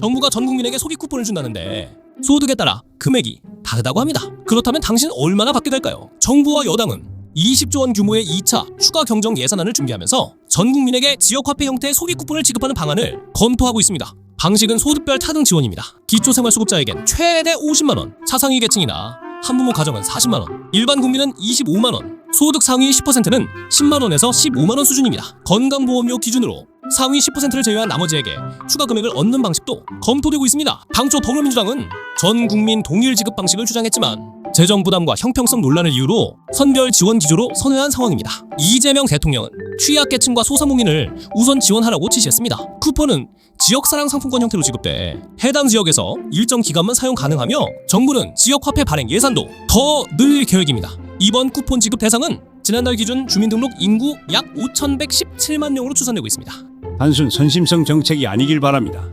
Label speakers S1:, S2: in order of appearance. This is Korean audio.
S1: 정부가 전 국민에게 소비 쿠폰을 준다는데 소득에 따라 금액이 다르다고 합니다. 그렇다면 당신은 얼마나 받게 될까요? 정부와 여당은 20조 원 규모의 2차 추가 경정 예산안을 준비하면서 전 국민에게 지역 화폐 형태의 소비 쿠폰을 지급하는 방안을 검토하고 있습니다. 방식은 소득별 차등 지원입니다. 기초생활수급자에겐 최대 50만 원, 차상위 계층이나 한부모 가정은 40만 원, 일반 국민은 25만 원, 소득 상위 10%는 10만 원에서 15만 원 수준입니다. 건강보험료 기준으로 상위 10%를 제외한 나머지에게 추가 금액을 얻는 방식도 검토되고 있습니다. 당초 더불어민주당은 전 국민 동일 지급 방식을 주장했지만 재정 부담과 형평성 논란을 이유로 선별 지원 기조로 선회한 상황입니다. 이재명 대통령은 취약계층과 소상공인을 우선 지원하라고 지시했습니다. 쿠폰은 지역사랑 상품권 형태로 지급돼 해당 지역에서 일정 기간만 사용 가능하며 정부는 지역화폐 발행 예산도 더 늘 계획입니다. 이번 쿠폰 지급 대상은 지난달 기준 주민등록 인구 약 5,117만 명으로 추산되고 있습니다.
S2: 단순 선심성 정책이 아니길 바랍니다.